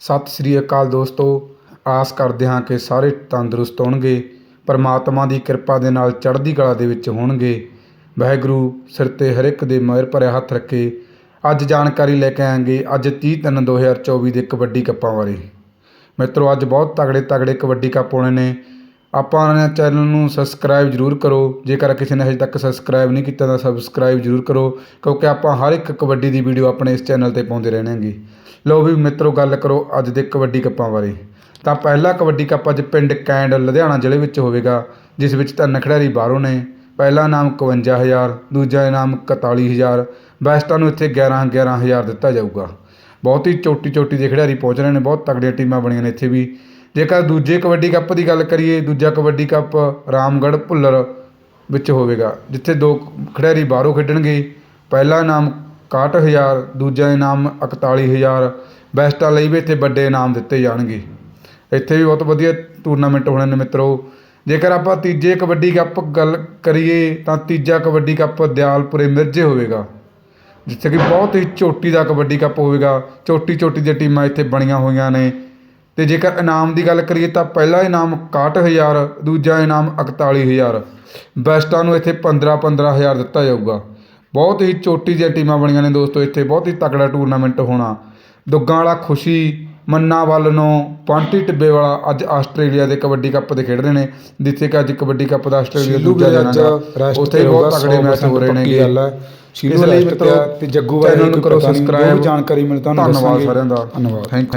ਸਤਿ ਸ੍ਰੀ ਅਕਾਲ ਦੋਸਤੋ। ਆਸ ਕਰਦੇ ਹਾਂ ਕਿ ਸਾਰੇ ਤੰਦਰੁਸਤ ਹੋਣਗੇ, ਪਰਮਾਤਮਾ ਦੀ ਕਿਰਪਾ ਦੇ ਨਾਲ ਚੜ੍ਹਦੀ ਕਲਾ ਦੇ ਵਿੱਚ ਹੋਣਗੇ। ਵਾਹਿਗੁਰੂ ਸਿਰ 'ਤੇ ਹਰ ਇੱਕ ਦੇ ਮਿਹਰ ਭਰਿਆ ਹੱਥ ਰੱਖੇ। ਅੱਜ ਜਾਣਕਾਰੀ ਲੈ ਕੇ ਆਵਾਂਗੇ, ਅੱਜ 30 ਤਿੰਨ 2024 ਦੇ ਕਬੱਡੀ ਕੱਪਾਂ ਬਾਰੇ। ਮਿੱਤਰੋ, ਅੱਜ ਬਹੁਤ ਤਗੜੇ ਤਗੜੇ ਕਬੱਡੀ ਕੱਪ ਹੋਣੇ ਨੇ। ਆਪਾਂ ਚੈਨਲ ਨੂੰ ਸਬਸਕ੍ਰਾਈਬ ਜ਼ਰੂਰ ਕਰੋ। ਜੇਕਰ ਕਿਸੇ ਨੇ ਹਜੇ ਤੱਕ ਸਬਸਕ੍ਰਾਈਬ ਨਹੀਂ ਕੀਤਾ ਤਾਂ ਸਬਸਕ੍ਰਾਈਬ ਜ਼ਰੂਰ ਕਰੋ, ਕਿਉਂਕਿ ਆਪਾਂ ਹਰ ਇੱਕ ਕਬੱਡੀ ਦੀ ਵੀਡੀਓ ਆਪਣੇ ਇਸ ਚੈਨਲ ਤੇ ਪਾਉਂਦੇ ਰਹਿਣਾਂਗੇ ਲਓ ਵੀ ਮਿੱਤਰੋ, ਗੱਲ ਕਰੋ ਅੱਜ ਦੇ ਕਬੱਡੀ ਕੱਪਾਂ ਬਾਰੇ। ਤਾਂ ਪਹਿਲਾ ਕਬੱਡੀ ਕੱਪ ਅੱਜ ਪਿੰਡ ਕੈਂਡ, ਲੁਧਿਆਣਾ ਜ਼ਿਲ੍ਹੇ ਵਿੱਚ ਹੋਵੇਗਾ, ਜਿਸ ਵਿੱਚ ਤਿੰਨ ਖਿਡਾਰੀ ਬਾਹਰੋਂ ਨੇ। ਪਹਿਲਾ ਇਨਾਮ 51000 ਦੂਜਾ ਇਨਾਮ 41000 ਬੈਸਟਾਂ ਨੂੰ ਇੱਥੇ 11 11000 ਦਿੱਤਾ ਜਾਊਗਾ। ਬਹੁਤ ਹੀ ਚੋਟੀ ਚੋਟੀ ਦੇ ਖਿਡਾਰੀ ਪਹੁੰਚ ਰਹੇ ਨੇ, ਬਹੁਤ ਤਗੜੀਆਂ ਟੀਮਾਂ ਬਣੀਆਂ ਨੇ ਇੱਥੇ ਵੀ। ਜੇਕਰ ਦੂਜੇ ਕਬੱਡੀ ਕੱਪ ਦੀ ਗੱਲ ਕਰੀਏ, ਦੂਜਾ ਕਬੱਡੀ ਕੱਪ ਰਾਮਗੜ੍ਹ ਭੁੱਲਰ ਵਿੱਚ ਹੋਵੇਗਾ, ਜਿੱਥੇ ਦੋ ਖਿਡਾਰੀ ਬਾਹਰੋਂ ਖੇਡਣਗੇ। ਪਹਿਲਾ ਇਨਾਮ 61000 ਦੂਜਾ ਇਨਾਮ 41000 ਬੈਸਟਾਂ ਲਈ ਵੀ ਇੱਥੇ ਵੱਡੇ ਇਨਾਮ ਦਿੱਤੇ ਜਾਣਗੇ। ਇੱਥੇ ਵੀ ਬਹੁਤ ਵਧੀਆ ਟੂਰਨਾਮੈਂਟ ਹੋਣੇ ਨੇ ਮਿੱਤਰੋ। ਜੇਕਰ ਆਪਾਂ ਤੀਜੇ ਕਬੱਡੀ ਕੱਪ ਗੱਲ ਕਰੀਏ, ਤਾਂ ਤੀਜਾ ਕਬੱਡੀ ਕੱਪ ਦਿਆਲਪੁਰੇ ਮਿਰਜ਼ੇ ਹੋਵੇਗਾ, ਜਿੱਥੇ ਕਿ ਬਹੁਤ ਹੀ ਚੋਟੀ ਦਾ ਕਬੱਡੀ ਕੱਪ ਹੋਵੇਗਾ। ਚੋਟੀ ਚੋਟੀ ਦੀਆਂ ਟੀਮਾਂ ਇੱਥੇ ਬਣੀਆਂ ਹੋਈਆਂ ਨੇ। ਤੇ ਜੇਕਰ ਇਨਾਮ ਦੀ ਗੱਲ ਕਰੀਏ ਤਾਂ ਪਹਿਲਾ ਇਨਾਮ 61000 ਦੂਜਾ ਇਨਾਮ 41000 ਬੈਸਟਾਂ ਨੂੰ ਇੱਥੇ 15 15000 ਦਿੱਤਾ ਜਾਊਗਾ। ਬਹੁਤ ਹੀ ਚੋਟੀ ਦੀਆਂ ਟੀਮਾਂ ਬਣੀਆਂ ਨੇ ਦੋਸਤੋ ਇੱਥੇ ਬਹੁਤ ਹੀ ਤਕੜਾ ਟੂਰਨਾਮੈਂਟ ਹੋਣਾ। ਦੁੱਗਾਂ ਵਾਲਾ ਖੁਸ਼ੀ ਮੰਨਾ ਵੱਲ ਨੂੰ ਪਾਂਟੀ ਟਿੱਬੇ ਵਾਲਾ ਅੱਜ ਆਸਟ੍ਰੇਲੀਆ ਦੇ ਕਬੱਡੀ ਕੱਪ ਦੇ ਖੇਡ ਰਹੇ ਨੇ ਜਿੱਥੇ ਕਿ ਅੱਜ ਕਬੱਡੀ ਕੱਪ ਦਾ ਆਸਟ੍ਰੇਲੀਆ ਦੂਜਾ ਜਾਣਾ ਉੱਥੇ ਬਹੁਤ ਤਗੜੇ ਮੈਚ ਹੋ ਰਹੇ 100% ਨੇਗੇ। ਗੱਲ ਹੈ। ਸ਼ੀਲੂ ਇਸ ਲਈ ਮਿੱਤਰੋ ਤੇ ਜੱਗੂ ਚੈਨਲ ਨੂੰ ਕਰੋ ਸਬਸਕ੍ਰਾਈਬ ਜਾਣਕਾਰੀ ਮਿਲ ਤੁਹਾਨੂੰ ਧੰਨਵਾਦ ਦੱਸਾਂਗੇ। ਸਾਰਿਆਂ ਦਾ। ਧੰਨਵਾਦ। ਥੈਂਕ